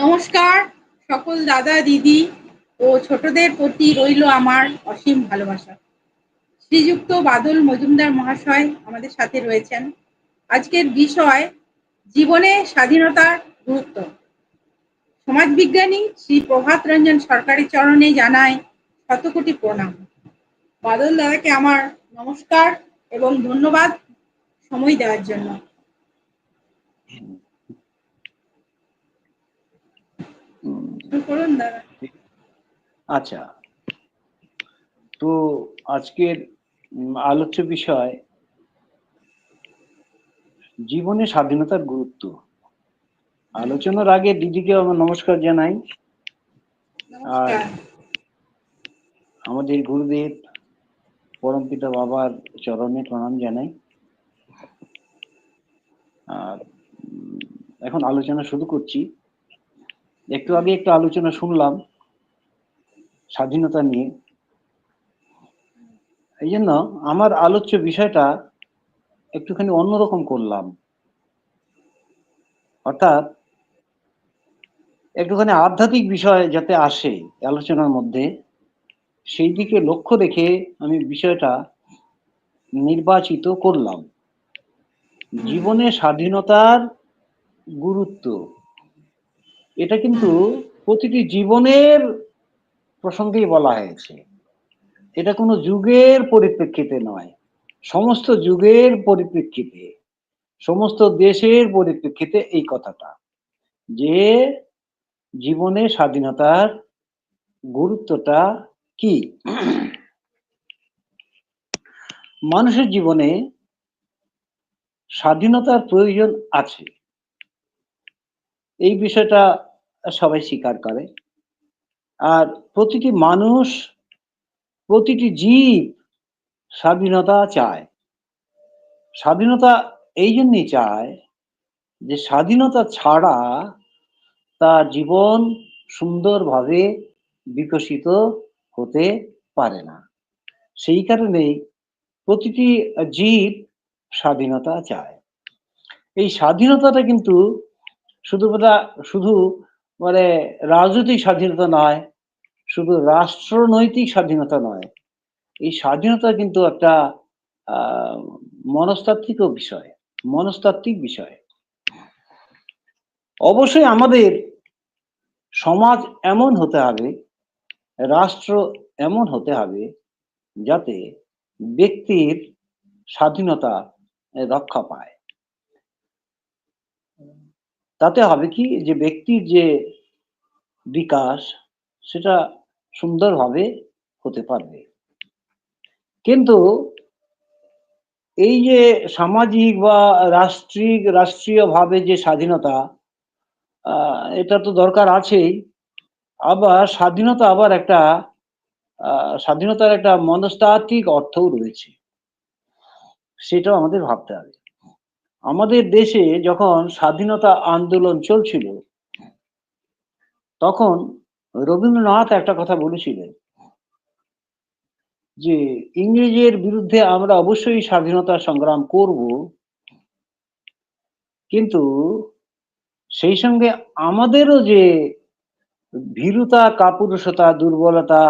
নমস্কার, সকল দাদা, দিদি ও ছোটদের প্রতি রইল আমার অসীম ভালোবাসা। শ্রীযুক্ত বাদল মজুমদার মহাশয় আমাদের সাথে রয়েছেন। আজকের বিষয়, জীবনে স্বাধীনতার গুরুত্ব। সমাজবিজ্ঞানী শ্রী প্রভাত রঞ্জন সরকারি চরণে জানায় শতকোটি প্রণাম। বাদল দাদাকে আমার নমস্কার এবং ধন্যবাদ সময় দেওয়ার জন্য। করুন দাদা আচ্ছা। তো আজকের আলোচ্য বিষয় জীবনে স্বাধীনতার গুরুত্ব। আলোচনার আগে দিদিকে আমার নমস্কার জানাই। আর আমাদের গুরুদেব পরমপিতা বাবার চরণে প্রণাম জানাই। আর এখন আলোচনা শুরু করছি। একটু আগে একটা আলোচনা শুনলাম স্বাধীনতা নিয়ে। এই জন্য আমার আলোচ্য বিষয়টা একটুখানি অন্যরকম করলাম। অর্থাৎ একটুখানি আধ্যাত্মিক বিষয় যাতে আসে আলোচনার মধ্যে সেই দিকে লক্ষ্য রেখে আমি বিষয়টা নির্বাচিত করলাম। জীবনে স্বাধীনতার গুরুত্ব এটা কিন্তু প্রতিটি জীবনের প্রসঙ্গেই বলা হয়েছে। এটা কোনো যুগের পরিপ্রেক্ষিতে নয়। সমস্ত যুগের পরিপ্রেক্ষিতে সমস্ত দেশের পরিপ্রেক্ষিতে এই কথাটা যে জীবনে স্বাধীনতার গুরুত্বটা কি? মানুষের জীবনে স্বাধীনতার প্রয়োজন আছে। এই বিষয়টা সবাই স্বীকার করে। আর প্রতিটি মানুষ, প্রতিটি জীব স্বাধীনতা চায়। স্বাধীনতা এই জন্যই চায় যে স্বাধীনতা ছাড়া তার জীবন সুন্দরভাবে বিকশিত হতে পারে না। সেই কারণেই প্রতিটি জীব স্বাধীনতা চায়। এই স্বাধীনতাটা কিন্তু শুধু শুধু মানে রাজনৈতিক স্বাধীনতা নয়, শুধু রাষ্ট্রনৈতিক স্বাধীনতা নয়, এই স্বাধীনতা কিন্তু একটা মনস্তাত্ত্বিক বিষয় মনস্তাত্ত্বিক বিষয়। অবশ্যই আমাদের সমাজ এমন হতে হবে, রাষ্ট্র এমন হতে হবে যাতে ব্যক্তির স্বাধীনতা রক্ষা পায়। তাতে হবে কি যে ব্যক্তির যে বিকাশ, সেটা সুন্দরভাবে হতে পারবে। কিন্তু এই যে সামাজিক বা রাষ্ট্রিক, রাষ্ট্রীয়ভাবে যে স্বাধীনতা এটা তো দরকার আছেই। আবার স্বাধীনতা আবার একটা স্বাধীনতার একটা মনস্তাত্ত্বিক অর্থও রয়েছে। সেটাও আমাদের ভাবতে হবে। আমাদের দেশে যখন স্বাধীনতা আন্দোলন চলছিল, তখন রবীন্দ্রনাথ একটা কথা বলেছিলেন যে, ইংরেজের বিরুদ্ধে আমরা অবশ্যই স্বাধীনতা সংগ্রাম করব, কিন্তু সেই সঙ্গে আমাদেরও যে ভীরুতা, কাপুরুষতা, দুর্বলতা,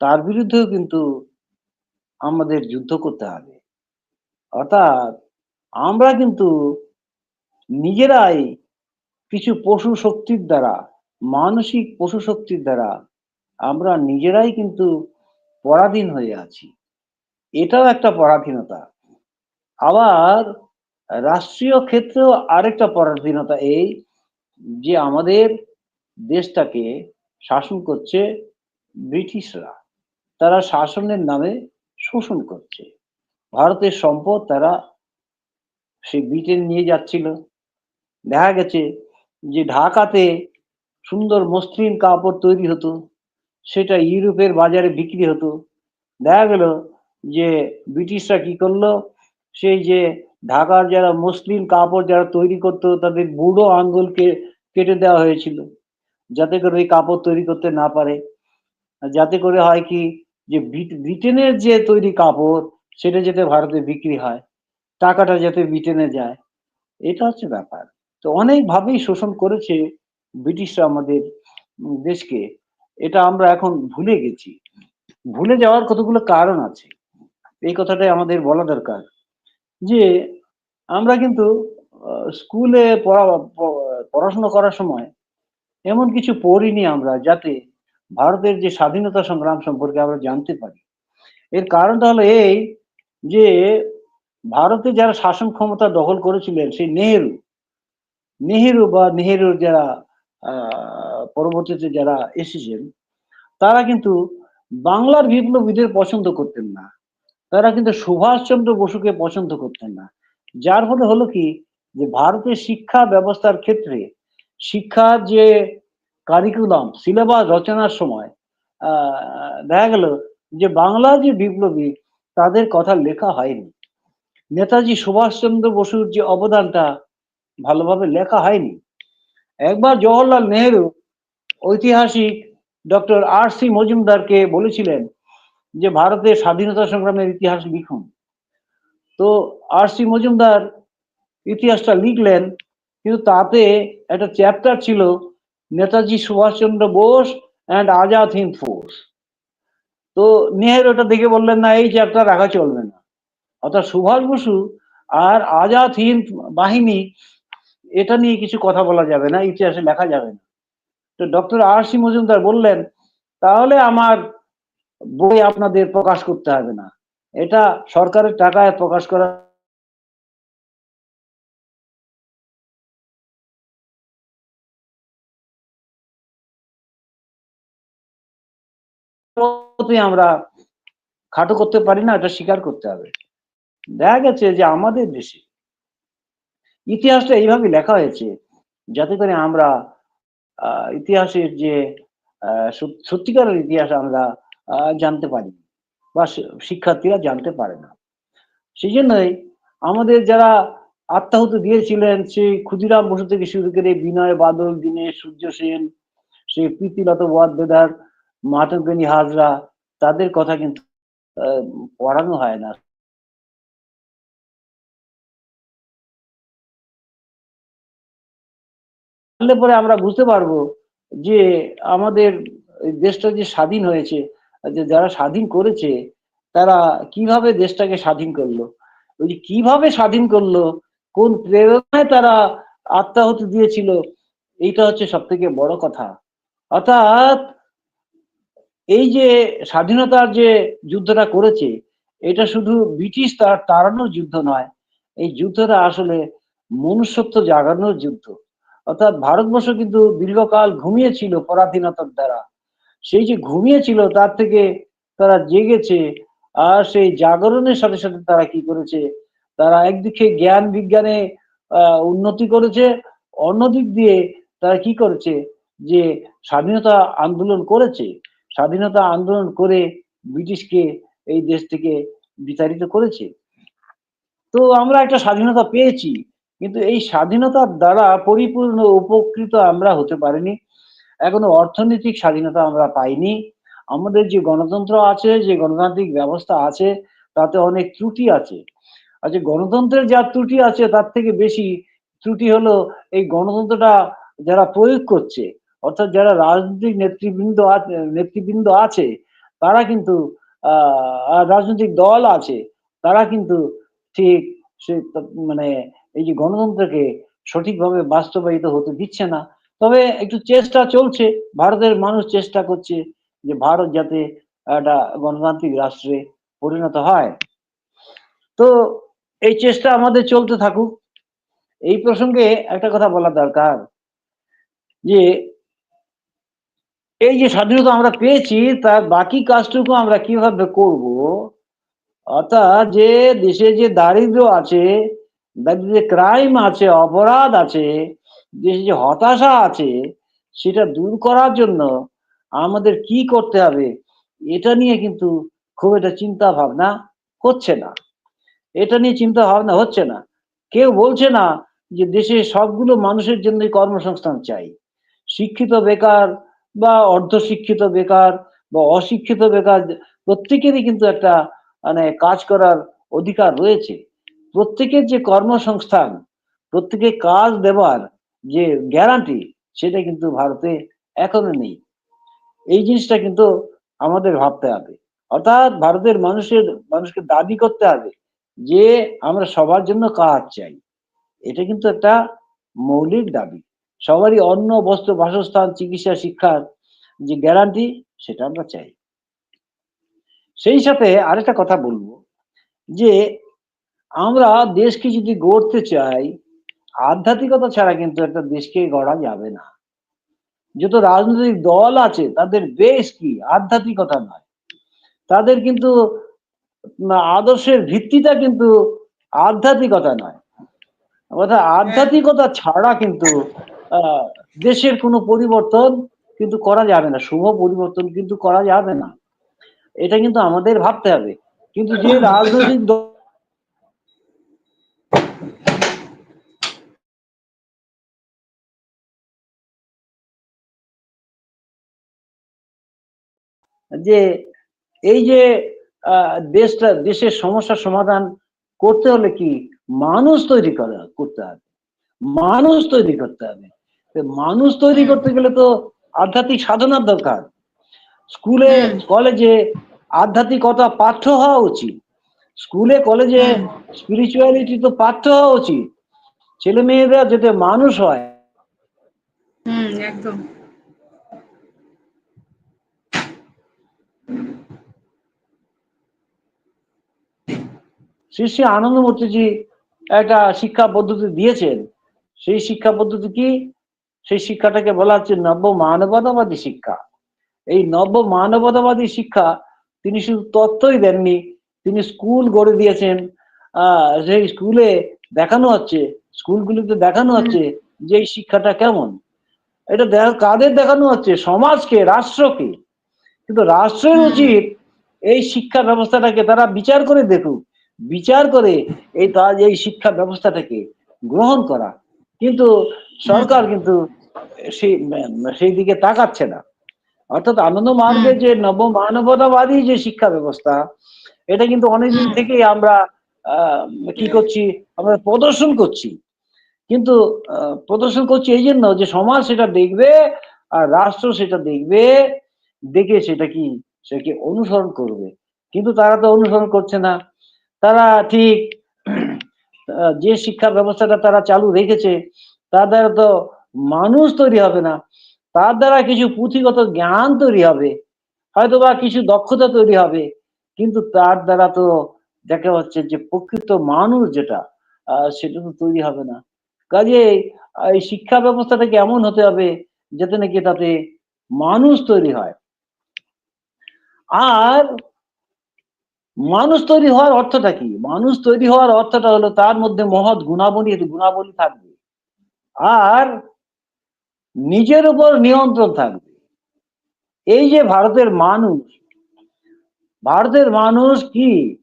তার বিরুদ্ধেও কিন্তু আমাদের যুদ্ধ করতে হবে। অর্থাৎ আমরা কিন্তু নিজেরাই কিছু পশু শক্তির দ্বারা, মানসিক পশু শক্তির দ্বারা আমরা নিজেরাই কিন্তু পরাধীন হয়ে আছি। এটাও একটা পরাধীনতা। আবার রাষ্ট্রীয় ক্ষেত্রেও আরেকটা পরাধীনতা এই যে আমাদের দেশটাকে শাসন করছে ব্রিটিশরা। তারা শাসনের নামে শোষণ করছে। ভারতের সম্পদ তারা সে ব্রিটেন নিয়ে যাচ্ছিল। দেখা গেছে যে ঢাকাতে সুন্দর মসৃণ কাপড় তৈরি হতো, সেটা ইউরোপের বাজারে বিক্রি হতো। দেখা গেল যে ব্রিটিশরা কি করল, সেই যে ঢাকার যারা মসলিন কাপড় যারা তৈরি করতো, তাদের বুড়ো আঙ্গুলকে কেটে দেওয়া হয়েছিল, যাতে করে ওই কাপড় তৈরি করতে না পারে। যাতে করে হয় কি, যে ব্রিটেনের যে তৈরি কাপড়, সেটা যাতে ভারতে বিক্রি হয়। টাকাটা যাতে ব্রিটেনে যায়, এটা হচ্ছে ব্যাপার তো অনেকভাবেই শোষণ করেছে ব্রিটিশরা আমাদের দেশকে এটা আমরা এখন ভুলে গেছি। ভুলে যাওয়ার কতগুলো কারণ আছে। এই কথাটাই আমাদের বলা দরকার। যে, আমরা কিন্তু স্কুলে পড়া, পড়াশোনা করার সময় এমন কিছু পড়িনি আমরা যাতে ভারতের যে স্বাধীনতা সংগ্রাম সম্পর্কে আমরা জানতে পারি। এর কারণটা হলো এই যে ভারতে যারা শাসন ক্ষমতা দখল করেছিলেন সেই নেহেরু, নেহেরু বা নেহেরুর যারা পরবর্তীতে যারা এসেছেন তারা কিন্তু বাংলার বিপ্লবীদের পছন্দ করতেন না। তারা কিন্তু সুভাষচন্দ্র বসুকে পছন্দ করতেন না। যার ফলে হলো কি যে ভারতের শিক্ষা ব্যবস্থার ক্ষেত্রে শিক্ষার যে কারিকুলাম সিলেবাস রচনার সময় দেখা গেল যে বাংলার যে বিপ্লবী তাদের কথা লেখা হয়নি। নেতাজি সুভাষচন্দ্র বসুর যে অবদানটা ভালোভাবে লেখা হয়নি। একবার জওহরলাল নেহেরু ঐতিহাসিক ডক্টর আর সি মজুমদারকে বলেছিলেন যে ভারতের স্বাধীনতা সংগ্রামের ইতিহাস লিখুন। তো আর সি মজুমদার ইতিহাসটা লিখলেন, কিন্তু তাতে একটা চ্যাপ্টার ছিল, নেতাজি সুভাষচন্দ্র বোস অ্যান্ড আজাদ হিন্দ ফোর্স। তো নেহেরু ওটা দেখে বললেন, না, এই চ্যাপ্টার রাখা চলবে না। অর্থাৎ সুভাষ বসু আর আজাদ হিন্দ বাহিনী এটা নিয়ে কিছু কথা বলা যাবে না, ইতিহাসে লেখা যাবে না। তো ডক্টর আর সি মজুমদার বললেন তাহলে আমার বই আপনাদের প্রকাশ করতে হবে না। এটা সরকারের টাকায় প্রকাশ করা আমরা খাটো করতে পারি না এটা স্বীকার করতে হবে। দেখা গেছে যে আমাদের দেশে ইতিহাসটা এইভাবে লেখা হয়েছে যাতে করে আমরা ইতিহাসের যে সত্যিকারের ইতিহাস আমরা জানতে পারি বা শিক্ষার্থীরা জানতে পারে না। সেই জন্যই আমাদের যারা আত্মাহুতি দিয়েছিলেন সেই ক্ষুদিরাম বসু থেকে শুরু করে বিনয় বাদল, দীনেশ, সূর্য সেন, সেই প্রীতিলতা ওয়াদ্দেদার, মাতঙ্গিনী হাজরা তাদের কথা কিন্তু পড়ানো হয় না। জানলে পরে আমরা বুঝতে পারব যে আমাদের দেশটা যে স্বাধীন হয়েছে, যে যারা স্বাধীন করেছে তারা কীভাবে দেশটাকে স্বাধীন করল। ওই যে কীভাবে স্বাধীন করল, কোন প্রেরণায় তারা আত্মাহুতি দিয়েছিল এইটা হচ্ছে সব থেকে বড় কথা। অর্থাৎ এই যে স্বাধীনতার যে যুদ্ধটা করেছে এটা শুধু ব্রিটিশ তার তাড়ানোর যুদ্ধ নয়। এই যুদ্ধটা আসলে মনুষ্যত্ব জাগানোর যুদ্ধ। অর্থাৎ ভারতবর্ষ কিন্তু দীর্ঘকাল ঘুমিয়েছিল পরাধীনতার দ্বারা। সেই যে ঘুমিয়েছিল তার থেকে তারা জেগেছে আর সেই জাগরণের সাথে, সাথে তারা কি করেছে তারা একদিকে জ্ঞান বিজ্ঞানে উন্নতি করেছে, অন্যদিক দিয়ে তারা কি করেছে যে স্বাধীনতা আন্দোলন করেছে। স্বাধীনতা আন্দোলন করে ব্রিটিশকে এই দেশ থেকে বিতাড়িত করেছে। তো আমরা একটা স্বাধীনতা পেয়েছি। কিন্তু এই স্বাধীনতার দ্বারা পরিপূর্ণ উপকৃত আমরা হতে পারিনি। এখনও অর্থনৈতিক স্বাধীনতা আমরা পাইনি। আমাদের যে গণতন্ত্র আছে, যে গণতান্ত্রিক ব্যবস্থা আছে তাতে অনেক ত্রুটি আছে। যে গণতন্ত্রের যা ত্রুটি আছে তার থেকে বেশি ত্রুটি হলো এই গণতন্ত্রটা যারা প্রয়োগ করছে অর্থাৎ যারা রাজনৈতিক নেতৃবৃন্দ নেতৃবৃন্দ আছে তারা কিন্তু রাজনৈতিক দল আছে তারা কিন্তু ঠিক সে মানে এই যে গণতন্ত্রকে সঠিকভাবে বাস্তবায়িত হতে দিচ্ছে না। তবে একটু চেষ্টা চলছে। ভারতের মানুষ চেষ্টা করছে যে ভারত যাতে একটা গণতান্ত্রিক রাষ্ট্রে পরিণত হয়। তো এই চেষ্টা আমাদের চলতে থাকুক। এই প্রসঙ্গে একটা কথা বলা দরকার। যে এই যে স্বাধীনতা আমরা পেয়েছি তার বাকি কাজটুকু আমরা কীভাবে করব? অর্থাৎ যে দেশে যে দারিদ্র আছে, যে ক্রাইম আছে, অপরাধ আছে, দেশে যে হতাশা আছে সেটা দূর করার জন্য আমাদের কি করতে হবে? এটা নিয়ে কিন্তু খুব একটা চিন্তা ভাবনা হচ্ছে না। এটা নিয়ে চিন্তা ভাবনা হচ্ছে না। কেউ বলছে না যে দেশে সবগুলো মানুষের জন্যই কর্মসংস্থান চাই। শিক্ষিত বেকার বা অর্ধশিক্ষিত বেকার বা অশিক্ষিত বেকার প্রত্যেকেরই কিন্তু একটা মানে কাজ করার অধিকার রয়েছে। প্রত্যেকের যে কর্মসংস্থান, প্রত্যেকে কাজ দেওয়ার যে গ্যারান্টি সেটা কিন্তু ভারতে এখনও নেই। এই জিনিসটা কিন্তু আমাদের ভাবতে হবে। অর্থাৎ ভারতের মানুষের মানুষকে দাবি করতে হবে যে আমরা সবার জন্য কাজ চাই। এটা কিন্তু একটা মৌলিক দাবি। সবারই অন্ন বস্ত্র বাসস্থান চিকিৎসা শিক্ষার যে গ্যারান্টি সেটা আমরা চাই। সেই সাথে আরেকটা কথা বলব যে আমরা দেশকে যদি গড়তে চাই, আধ্যাত্মিকতা ছাড়া কিন্তু একটা দেশকে গড়া যাবে না। যত রাজনৈতিক দল আছে, তাদের বেশ কি? আধ্যাত্মিকতা নয়। তাদের কিন্তু আদর্শের ভিত্তিটা কিন্তু আধ্যাত্মিকতা নয়। অর্থাৎ আধ্যাত্মিকতা ছাড়া কিন্তু দেশের কোনো পরিবর্তন কিন্তু করা যাবে না। শুভ পরিবর্তন কিন্তু করা যাবে না। এটা কিন্তু আমাদের ভাবতে হবে। কিন্তু যে রাজনৈতিক দল যে এই যে আহ, দেশটা দেশের সমস্যার সমাধান করতে হলে কি মানুষ তৈরি করা করতে হবে। মানুষ তৈরি করতে হবে। মানুষ তৈরি করতে গেলে তো আধ্যাত্মিক সাধনার দরকার। স্কুলে কলেজে আধ্যাত্মিকতা পাঠ্য হওয়া উচিত। স্কুলে কলেজে স্পিরিচুয়ালিটি তো পাঠ্য হওয়া উচিত। ছেলে মেয়েরা যাতে মানুষ হয়। হুম একদম। শ্রী শ্রী আনন্দমূর্তিজি একটা শিক্ষা পদ্ধতি দিয়েছেন। সেই শিক্ষা পদ্ধতি কি? সেই শিক্ষাটাকে বলা হচ্ছে নব্য মানবতাবাদী শিক্ষা। এই নব্য মানবতাবাদী শিক্ষা তিনি শুধু তত্ত্বই দেননি তিনি স্কুল গড়ে দিয়েছেন। আহ সেই স্কুলে দেখানো হচ্ছে স্কুলগুলিতে দেখানো হচ্ছে যে এই শিক্ষাটা কেমন। এটা কাদের দেখানো হচ্ছে? সমাজকে রাষ্ট্রকে। কিন্তু রাষ্ট্রের উচিত এই শিক্ষা ব্যবস্থাটাকে তারা বিচার করে দেখুক। বিচার করে এই তার এই শিক্ষা ব্যবস্থাটাকে গ্রহণ করা। কিন্তু সরকার কিন্তু সেই সেই দিকে তাকাচ্ছে না। অর্থাৎ আনন্দ মার্গের যে নব মানবতাবাদী যে শিক্ষা ব্যবস্থা এটা কিন্তু অনেকদিন থেকেই আমরা আহ, কি করছি আমরা প্রদর্শন করছি। কিন্তু প্রদর্শন করছি এই জন্য যে সমাজ সেটা দেখবে আর রাষ্ট্র সেটা দেখবে দেখে সেটা কি সেটাকে অনুসরণ করবে। কিন্তু তারা তো অনুসরণ করছে না। তারা ঠিক যে শিক্ষা ব্যবস্থাটা তারা চালু রেখেছে, তার দ্বারা তো মানুষ তৈরি হবে না। তার দ্বারা কিছু পুঁথিগত জ্ঞান তৈরি হবে হয়তো বা কিছু দক্ষতা তৈরি হবে, কিন্তু তার দ্বারা তো দেখা হচ্ছে যে প্রকৃত মানুষ যেটা সেটা তো তৈরি হবে না। কাজে এই শিক্ষা ব্যবস্থাটাকে এমন হতে হবে যাতে নাকি তাতে মানুষ তৈরি হয়? আর মানুষ তৈরি হওয়ার অর্থটা কি? মানুষ তৈরি হওয়ার অর্থটা হলো তার মধ্যে মহৎ গুণাবলী গুণাবলী থাকবে। আর নিজের উপর নিয়ন্ত্রণ থাকবে। এই যে ভারতের মানুষ ভারতের মানুষ কি?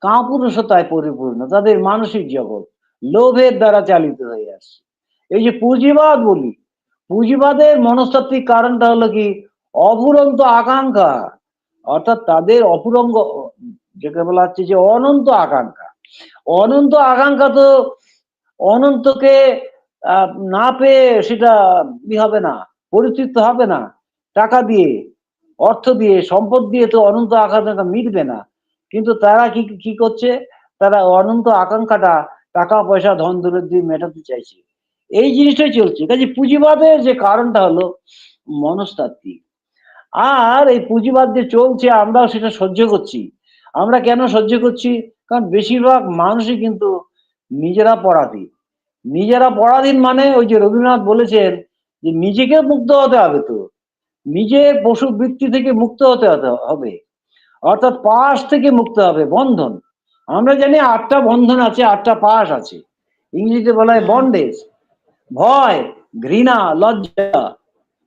কাপুরুষতায় পরিপূর্ণ, তাদের মানসিক জগৎ, লোভের দ্বারা চালিত হয়ে আসছে। এই যে পুঁজিবাদ বলি, পুঁজিবাদের মনস্তাত্ত্বিক কারণটা হলো কি? অফুরন্ত আকাঙ্ক্ষা, অর্থাৎ তাদের অপুরঙ্গ যেটা বলা হচ্ছে যে অনন্ত আকাঙ্ক্ষা। অনন্ত আকাঙ্ক্ষা তো অনন্তকে না পেয়ে সেটা হবে না, পরিতৃপ্ত হবে না। টাকা দিয়ে, অর্থ দিয়ে, সম্পদ দিয়ে তো অনন্ত আকাঙ্ক্ষা মিটবে না। কিন্তু তারা কি কি করছে? তারা অনন্ত আকাঙ্ক্ষাটা টাকা, পয়সা, ধন দৌলত দিয়ে মেটাতে চাইছে। এই জিনিসটাই চলছে। কাজে পুঁজিবাদের যে কারণটা হলো মনস্তাত্ত্বিক। আর এই পুঁজিবাদ যে চলছে, আমরাও সেটা সহ্য করছি। আমরা কেন সহ্য করছি? কারণ বেশিরভাগ মানুষই কিন্তু নিজেরা পরাধীন। নিজেরা পরাধীন মানে ওই যে রবীন্দ্রনাথ বলেছেন যে নিজেকে মুক্ত হতে হবে তো। নিজের পশু বৃত্তি থেকে মুক্ত হতে হবে। অর্থাৎ পাশ থেকে মুক্ত হবে, বন্ধন। আমরা জানি আটটা বন্ধন আছে, আটটা পাশ আছে। ইংরেজিতে বলা হয় বন্ডেজ ভয়, ঘৃণা, লজ্জা,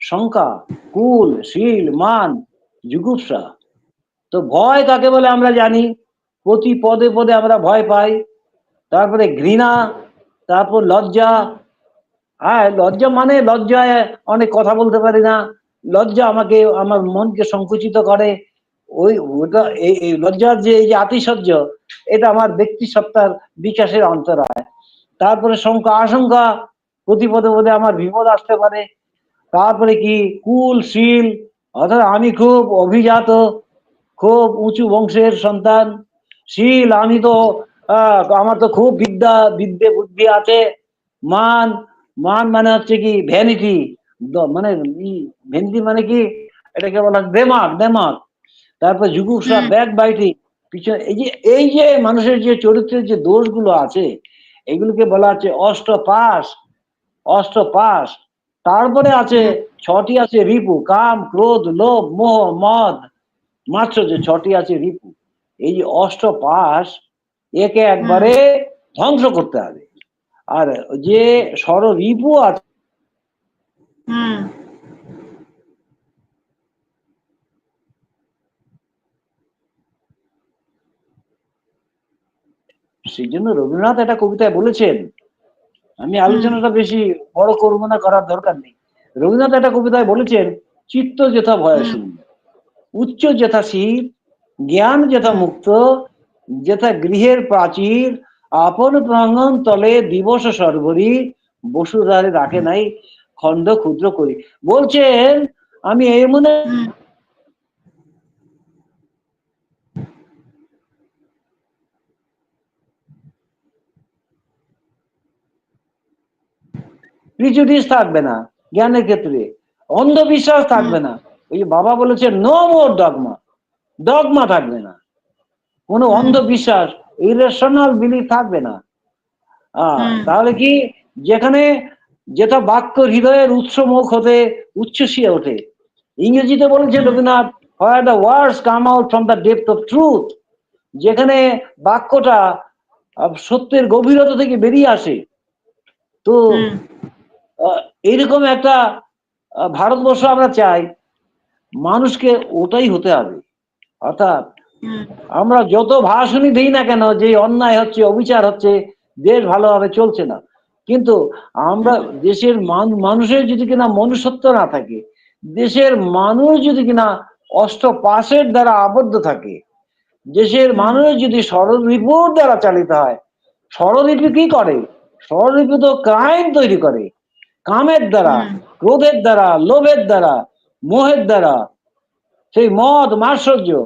শঙ্কা, কুল, শীল, মান, জুগুপ্সা। তো ভয় কাকে বলে আমরা জানি। প্রতি পদে পদে আমরা ভয় পাই। তারপরে ঘৃণা, তারপর লজ্জা। হ্যাঁ লজ্জা মানে লজ্জায় অনেক কথা বলতে পারি না। লজ্জা আমাকে, আমার মনকে সংকুচিত করে। ওই ওটা, এই লজ্জার যে, এই যে আতিশয্য, এটা আমার ব্যক্তি সত্তার বিকাশের অন্তরায়। তারপরে শঙ্কা, আশঙ্কা, প্রতি পদে পদে আমার বিপদ আসতে পারে। তারপরে কি? কুল, শীল, অর্থাৎ আমি খুব অভিজাত। খুব উঁচু বংশের সন্তান। শীল আমি তো আহ, আমার তো খুব বিদ্যা বিদ্যে বুদ্ধি আছে। মান মান মানে হচ্ছে কি ভ্যানিটি মানে ভ্যানিটি মানে কি এটাকে বলা দেমাগ দেমাগ। তারপর যুগুপসা। ব্যাক বাইটিং পিছনে এই যে এই যে মানুষের যে চরিত্রের যে দোষগুলো আছে এগুলোকে বলা হচ্ছে অষ্টপাশ অষ্টপাশ। তারপরে আছে ছটি আছে রিপু কাম ক্রোধ লোভ মোহ মদ। মাত্র যে ছটি আছে রিপু এই যে অষ্ট পাশ একে একবারে ধ্বংস করতে হবে। আর যে ষড় রিপু আছে সেই জন্য রবীন্দ্রনাথ একটা কবিতায় বলেছেন আমি আলোচনাটা বেশি বড় করব না করার দরকার নেই। রবীন্দ্রনাথ একটা কবিতায় বলেছেন চিত্ত যেথা ভয় হুম। উচ্চ যেথা শীত জ্ঞান যথা মুক্ত যথা গৃহের প্রাচীর আপন প্রাঙ্গণ তলে দিবস সর্বরী বসুধারে রাখে নাই খণ্ড ক্ষুদ্র করি বলছেন আমি এই মনে প্রিজুডিস থাকবে না জ্ঞানের ক্ষেত্রে। অন্ধবিশ্বাস থাকবে না। ওই যে বাবা বলেছে নো মোর ডগমা ডগমা থাকবে না। কোনো অন্ধবিশ্বাস ইরেশনাল বিলিফ থাকবে না। তাহলে কি যেখানে যেটা বাক্য হৃদয়ের উৎসমুখ হতে উচ্ছ্বসিয়ে ওঠে। ইংরেজিতে বলেছে। Rabindranath where the words come out from the depth of truth যেখানে বাক্যটা সত্যের গভীরতা থেকে বেরিয়ে আসে। তো এইরকম একটা ভারতবর্ষ আমরা চাই। মানুষকে ওটাই হতে হবে। অর্থাৎ আমরা যত ভাষণই দিই না কেন যে অন্যায় হচ্ছে অবিচার হচ্ছে দেশ ভালোভাবে চলছে না। কিন্তু আমরা দেশের মানুষের যদি কিনা মনুষ্যত্ব না থাকে দেশের মানুষ যদি কিনা অষ্ট পাশের দ্বারা আবদ্ধ থাকে দেশের মানুষ যদি ষড়রিপুর দ্বারা চালিত হয় ষড়রিপু কি করে? ষড়রিপু তো ক্রাইম তৈরি করে। কামের দ্বারা। ক্রোধের দ্বারা লোভের দ্বারা মোহের দ্বারা। সেই মদ মাশ্চর্য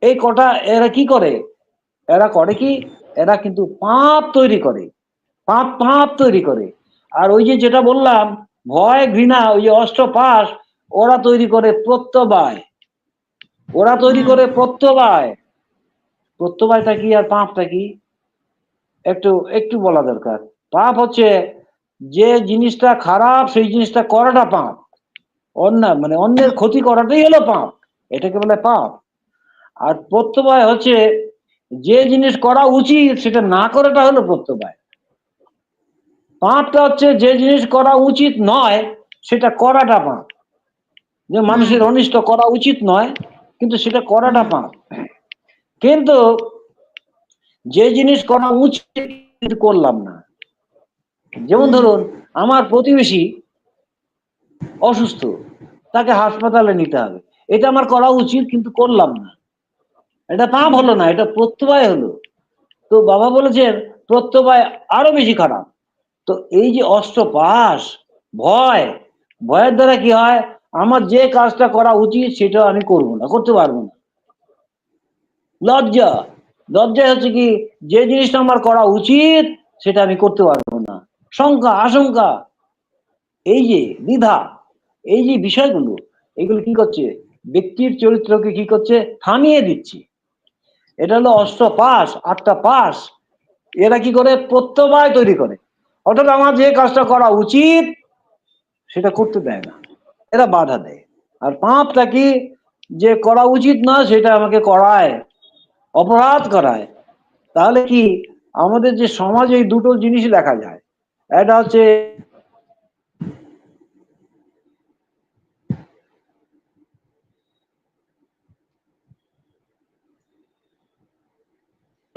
এই কটা এরা কি করে? এরা করে কি? এরা কিন্তু পাপ তৈরি করে। পাপ পাপ তৈরি করে। আর ওই যে যেটা বললাম, ভয়, ঘৃণা, ওই যে অষ্টপাশ ওরা তৈরি করে প্রত্যবায়। ওরা তৈরি করে প্রত্যবায়। প্রত্যবায়টা কি আর পাপটা কি? একটু একটু বলা দরকার। পাপ হচ্ছে যে জিনিসটা খারাপ, সেই জিনিসটা করাটা পাপ। অন্যায় মানে অন্যের ক্ষতি করাটাই হলো পাপ। এটাকে বলে পাপ। আর প্রত্যবায় হচ্ছে যে জিনিস করা উচিত সেটা না করাটা হলো প্রত্যবায়। পাপটা হচ্ছে যে জিনিস করা উচিত নয় সেটা করাটা পাপ। যে মানুষের অনিষ্ট করা উচিত নয় কিন্তু সেটা করাটা পাপ। কিন্তু যে জিনিস করা উচিত করলাম না। যেমন ধরুন আমার প্রতিবেশী অসুস্থ, তাকে হাসপাতালে নিতে হবে। এটা আমার করা উচিত, কিন্তু করলাম না। এটা পাপ হলো না, এটা প্রত্যবায় হলো। তো বাবা বলেছেন, প্রত্যবায় আরও বেশি খারাপ। তো এই যে অষ্টপাশ ভয়, ভয়ের দ্বারা কি হয়? আমার যে কাজটা করা উচিত, সেটা আমি করব না, করতে পারব না। লজ্জা লজ্জা হচ্ছে কি, যে জিনিসটা আমার করা উচিত, সেটা আমি করতে পারব না। শঙ্কা, আশঙ্কা এই যে দ্বিধা, এই যে বিষয়গুলো এগুলো কি করছে? ব্যক্তির চরিত্রকে কি করছে? থামিয়ে দিচ্ছে। এটা হলো অষ্ট পাস আটটা পাস এরা কি করে? প্রত্যবায় তৈরি করে। অর্থাৎ আমার যে কাজটা করা উচিত, সেটা করতে দেয় না। এরা বাধা দেয়। আর পাপটা কি? যে করা উচিত না, সেটা আমাকে করায়, অপরাধ করায়। তাহলে কি? আমাদের যে সমাজে এই দুটো জিনিস দেখা যায়। এটা হচ্ছে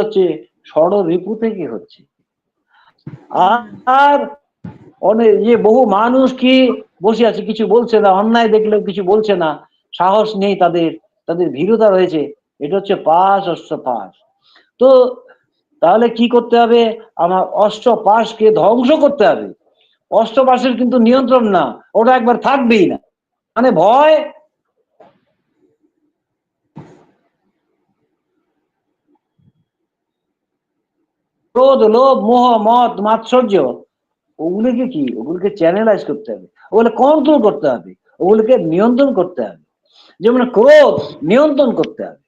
হচ্ছে ষড়রিপু থেকে হচ্ছে। আর অনেক, যে বহু মানুষ কি বসে আছে, কিছু বলছে না, অন্যায় দেখলেও কিছু বলছে না, সাহস নেই তাদের তাদের ভীরুতা রয়েছে, এটা হচ্ছে পাশ অষ্ট পাশ। তো তাহলে কি করতে হবে? আমার অষ্ট পাশকে ধ্বংস করতে হবে। অষ্টপাশের কিন্তু নিয়ন্ত্রণ না, ওটা একবার থাকবেই না। মানে ভয় ক্রোধ লোভ, মোহ মত মাৎসর্য, ওগুলোকে কি? ওগুলোকে চ্যানেলাইজ করতে হবে। ওগুলো কন্ট্রোল করতে হবে। ওগুলোকে নিয়ন্ত্রণ করতে হবে। যেমন ক্রোধ নিয়ন্ত্রণ করতে হবে।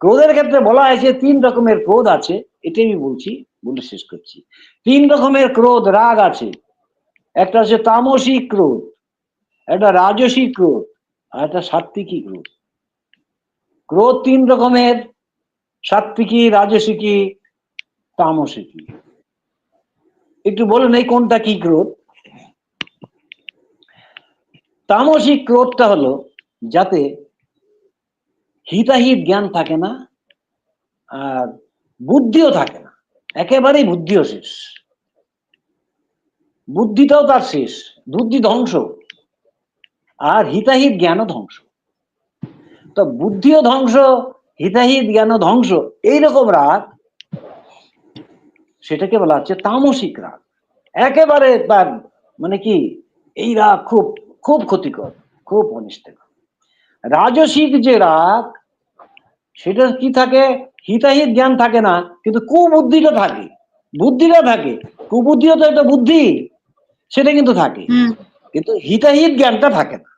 ক্রোধের ক্ষেত্রে বলা হয়েছে তিন রকমের ক্রোধ আছে। এটাই আমি বলছি, বলে শেষ করছি। তিন রকমের ক্রোধ, রাগ আছে। একটা হচ্ছে তামসিক ক্রোধ, একটা রাজসিক ক্রোধ, আর একটা সাত্বিকী ক্রোধ। ক্রোধ তিন রকমের সাত্বিকী রাজসিকী তামসিকী একটু বলুন, এই কোনটা কি ক্রোধ? তামসিক ক্রোধটা হলো যাতে হিতাহিত জ্ঞান থাকে না আর বুদ্ধিও থাকে না। একেবারেই বুদ্ধিও শেষ। বুদ্ধিটাও তার শেষ, বুদ্ধি ধ্বংস আর হিতাহিত জ্ঞানও ধ্বংস। তো বুদ্ধিও ধ্বংস, হিতাহিত জ্ঞানও ধ্বংস, এইরকম রাগ সেটাকে বলা হচ্ছে তামসিক রাগ। একেবারে তার মানে কি এই রাগ খুব খুব ক্ষতিকর খুব অনিষ্টকর। রাজসিক যে রাগ সেটা কি থাকে? হিতাহিত জ্ঞান থাকে না কিন্তু কুবুদ্ধিটা থাকে। বুদ্ধিটা থাকে। কুবুদ্ধিও তো একটা বুদ্ধি সেটা কিন্তু থাকে। কিন্তু হিতাহিত জ্ঞানটা থাকে না।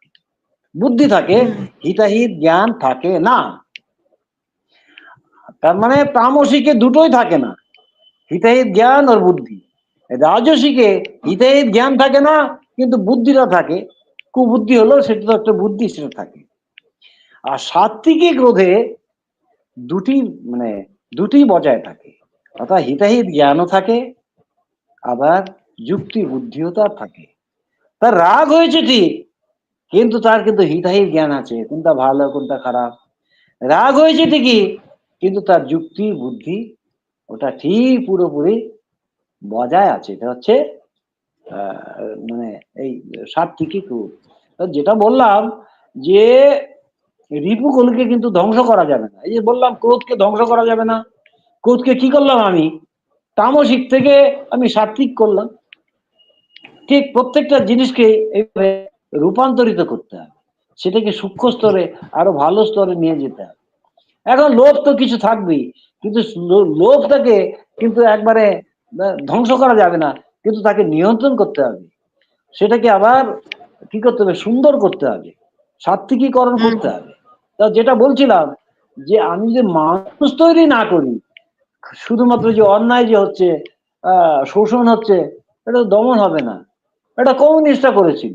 বুদ্ধি থাকে। হিতাহিত জ্ঞান থাকে না। তার মানে তামসিকে দুটোই থাকে না। হিতাহিত জ্ঞান আর বুদ্ধি। রাজসিকে হিতাহিত জ্ঞান থাকে না, কিন্তু বুদ্ধিটা থাকে। কুবুদ্ধি হলো সেটা তো একটা বুদ্ধি, সেটা থাকে। আর সাত্বিকী ক্রোধে দুটি মানে দুটি বজায় থাকে। অর্থাৎ হিতাহিত জ্ঞানও থাকে, আবার যুক্তি বুদ্ধিও তার থাকে। তার রাগ হয়েছে ঠিক, কিন্তু তার কিন্তু হিতাহিত জ্ঞান আছে, কোনটা ভালো কোনটা খারাপ। রাগ হয়েছে ঠিকই, কিন্তু তার যুক্তি বুদ্ধি ওটা ঠিক পুরোপুরি বজায় আছে। এটা হচ্ছে মানে এই সাত্বিকী ক্রোধ তো যেটা বললাম যে রিপুগুলোকে কিন্তু ধ্বংস করা যাবে না। এই যে বললাম, ক্রোধকে ধ্বংস করা যাবে না। ক্রোধকে কি করলাম আমি? তামসিক থেকে আমি সাত্বিক করলাম। ঠিক প্রত্যেকটা জিনিসকে এইভাবে রূপান্তরিত করতে হবে। সেটাকে সূক্ষ্ম স্তরে আরও ভালো স্তরে নিয়ে যেতে হবে। এখন লোভ তো কিছু থাকবেই। কিন্তু লো- লোভটাকে কিন্তু একবারে ধ্বংস করা যাবে না কিন্তু তাকে নিয়ন্ত্রণ করতে হবে। সেটাকে আবার কি করতে হবে? সুন্দর করতে হবে। সাত্বিকীকরণ করতে হবে। তা যেটা বলছিলাম যে আমি যে মানুষ তৈরি না করি শুধুমাত্র যে অন্যায় যে হচ্ছে আহ শোষণ হচ্ছে এটা তো দমন হবে না। এটা কমিউনিস্টরা করেছিল।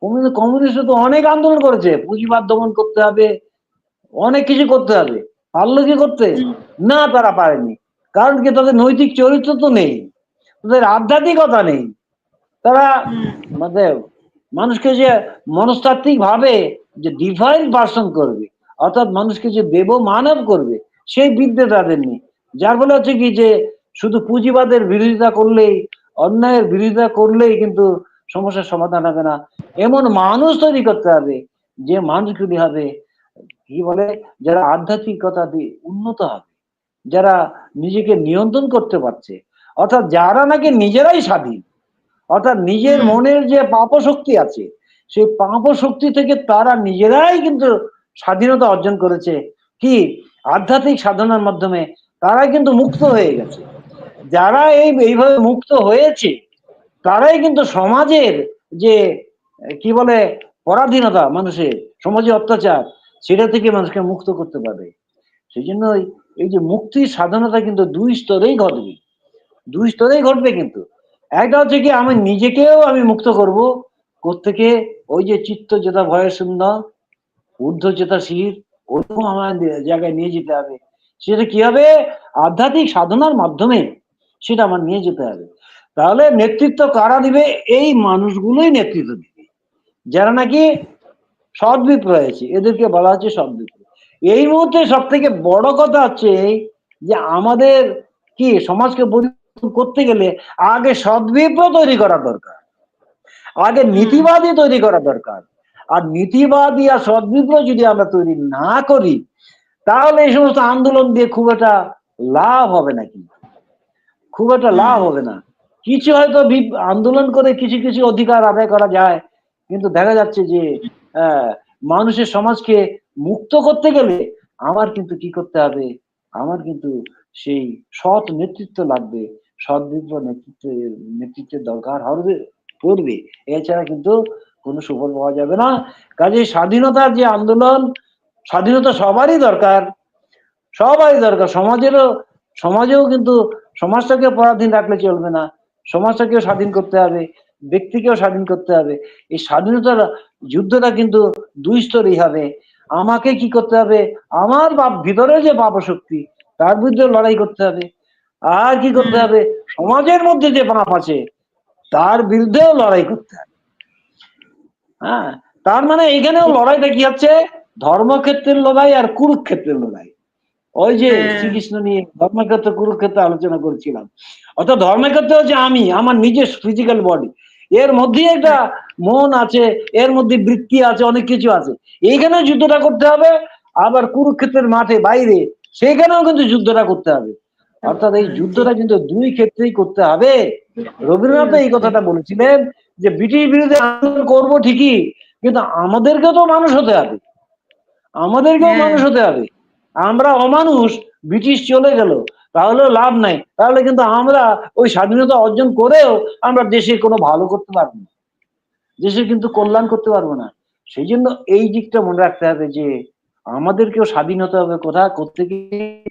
কমিউনিস্ট কমিউনিস্টরা তো অনেক আন্দোলন করেছে। পুঁজিবাদ দমন করতে হবে অনেক কিছু করতে হবে। পারল কি করতে না তারা পারেনি। কারণ কি তাদের নৈতিক চরিত্র তো নেই তাদের আধ্যাত্মিকতা নেই। তারা মানে মানুষকে যে মনস্তাত্ত্বিক ভাবে যে ডিভাইন পার্সন করবে অর্থাৎ মানুষকে যে দেব মানব করবে সেই বিদ্যে তাদের নেই। যার ফলে হচ্ছে কি যে শুধু পুঁজিবাদের বিরোধিতা করলেই অন্যায়ের বিরোধিতা করলেই কিন্তু সমস্যার সমাধান হবে না। এমন মানুষ তৈরি করতে হবে যে মানুষগুলি হবে কি বলে? যারা আধ্যাত্মিকতা দিয়ে উন্নত হবে যারা নিজেকে নিয়ন্ত্রণ করতে পারছে অর্থাৎ যারা নাকি নিজেরাই স্বাধীন অর্থাৎ নিজের মনের যে পাপ শক্তি আছে সেই পাপ শক্তি থেকে তারা নিজেরাই কিন্তু স্বাধীনতা অর্জন করেছে। কি? আধ্যাত্মিক সাধনার মাধ্যমে তারাই কিন্তু মুক্ত হয়ে গেছে। যারা এই এইভাবে মুক্ত হয়েছে তারাই কিন্তু সমাজের যে কি বলে পরাধীনতা মানুষের সমাজে অত্যাচার সেটা থেকে মানুষকে মুক্ত করতে পারবে সেই জন্য এই- যে মুক্তির সাধনতা কিন্তু দুই স্তরেই ঘটবে। দুই স্তরেই ঘটবে কিন্তু। একটা হচ্ছে কি, আমি নিজেকেও আমি মুক্ত করব। কোত্থেকে? ওই যে চিত্ত যেটা ভয় শূন্য, ঊর্ধ্ব যেটা শির, ওরকম আমার জায়গায় নিয়ে যেতে হবে। সেটা কি হবে? আধ্যাত্মিক সাধনার মাধ্যমে সেটা আমার নিয়ে যেতে হবে। তাহলে নেতৃত্ব কারা দিবে? এই মানুষগুলোই নেতৃত্ব দিবে। যারা নাকি সদ্বিপ রয়েছে এদেরকে বলা হচ্ছে সদ্বিপ এই মুহূর্তে সব থেকে বড় কথা হচ্ছে যে আমাদের কি সমাজকে করতে গেলে আগে সদ্বিপ্র তৈরি করা দরকার। আগে নীতিবাদী তৈরি করা দরকার। আর নীতিবাদী আর সদ্বিপ্র যদি আমরা তৈরি না করি তাহলে এই সমস্ত আন্দোলন দিয়ে খুব একটা লাভ হবে না কিন্তু। খুব একটা লাভ হবে না। কিছু হয়তো আন্দোলন করে কিছু কিছু অধিকার আদায় করা যায় কিন্তু দেখা যাচ্ছে যে মানুষের সমাজকে মুক্ত করতে গেলে আমার কিন্তু কি করতে হবে? আমার কিন্তু সেই সৎ নেতৃত্ব লাগবে। সৎ নেতৃত্ব নেতৃত্বের দরকার হবে, পড়বে। এছাড়া কিন্তু কোনো সুফল পাওয়া যাবে না। কাজে স্বাধীনতার যে আন্দোলন, স্বাধীনতা সবারই দরকার। সবারই দরকার। সমাজেরও, সমাজেও কিন্তু সমাজটাকে পরাধীন রাখলে চলবে না। সমাজটাকেও স্বাধীন করতে হবে, ব্যক্তিকেও স্বাধীন করতে হবে। এই স্বাধীনতার যুদ্ধটা কিন্তু দুই স্তরেই হবে। আমাকে কি করতে হবে? আমার বাপ ভিতরে যে পাপ শক্তি তার বিরুদ্ধে লড়াই করতে হবে। আর কি করতে হবে? সমাজের মধ্যে যে পাপ আছে তার বিরুদ্ধেও লড়াই করতে হবে। হ্যাঁ তার মানে এখানেও লড়াইটা কি হচ্ছে ধর্মক্ষেত্রের লড়াই আর কুরুক্ষেত্রের লড়াই। ওই যে হ্যাঁ। শ্রীকৃষ্ণ নিয়ে ধর্মক্ষেত্র কুরুক্ষেত্র আলোচনা করছিলাম। অর্থাৎ ধর্মক্ষেত্র হচ্ছে আমি আমার নিজের ফিজিক্যাল বডি এর মধ্যে একটা মন আছে এর মধ্যে বৃত্তি আছে অনেক কিছু আছে। এইখানে যুদ্ধটা করতে হবে আবার কুরুক্ষেত্রের মাঠে বাইরে সেখানেও কিন্তু যুদ্ধটা করতে হবে। অর্থাৎ এই যুদ্ধটা কিন্তু দুই ক্ষেত্রেই করতে হবে। রবীন্দ্রনাথ এই কথাটা বলেছিলেন যে ব্রিটিশ বিরুদ্ধে আন্দোলন করব ঠিকই কিন্তু আমাদেরকেও তো মানুষ হতে হবে। আমাদেরকেও হ্যাঁ। মানুষ হতে হবে। আমরা অমানুষ ব্রিটিশ চলে গেল। তাহলে লাভ নাই। তাহলে কিন্তু আমরা ওই স্বাধীনতা অর্জন করেও আমরা দেশে কোনো ভালো করতে পারব না। দেশের কিন্তু কল্যাণ করতে পারব না। সেই জন্য এই দিকটা মনে রাখতে হবে যে আমাদেরকেও স্বাধীন হতে হবে কোথা করতে গিয়ে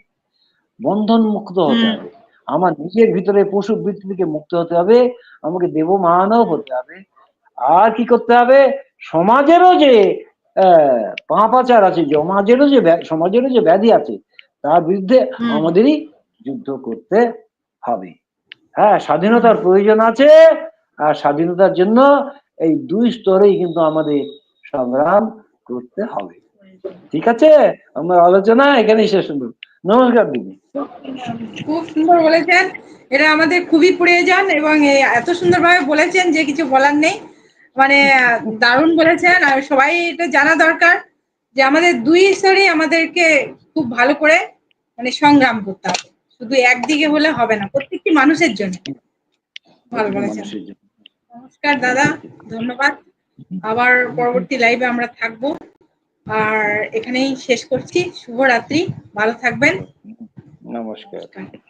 বন্ধন মুক্ত হতে হবে। আমার নিজের ভিতরে পশু বৃত্তি থেকে মুক্ত হতে হবে আমাকে দেব মানব হতে হবে। আর কি করতে হবে? সমাজেরও যে আহ, পাপাচার আছে সমাজেরও যে সমাজেরও যে ব্যাধি আছে তার বিরুদ্ধে আমাদেরই যুদ্ধ করতে হবে। হ্যাঁ স্বাধীনতার প্রয়োজন আছে আর স্বাধীনতার জন্য এই দুই স্তরেই কিন্তু আমাদের সংগ্রাম করতে হবে। ঠিক আছে? আমার আলোচনা এখানেই শেষ নমস্কার দিদি। খুব সুন্দর বলেছেন। এটা আমাদের খুবই প্রয়োজন এবং এত সুন্দরভাবে বলেছেন যে কিছু বলার নেই। মানে দারুণ বলেছেন আর সবাই এটা জানা দরকার যে আমাদের দুই স্তরে আমাদেরকে খুব ভালো করে মানে সংগ্রাম করতে হবে। শুধু একদিকে হলে হবে না প্রত্যেকটি মানুষের জন্য। ভালো বলেছেন নমস্কার দাদা ধন্যবাদ। আবার পরবর্তী লাইভে আমরা থাকব। আর এখানেই শেষ করছি। শুভরাত্রি। ভালো থাকবেন। নমস্কার। নমস্কার।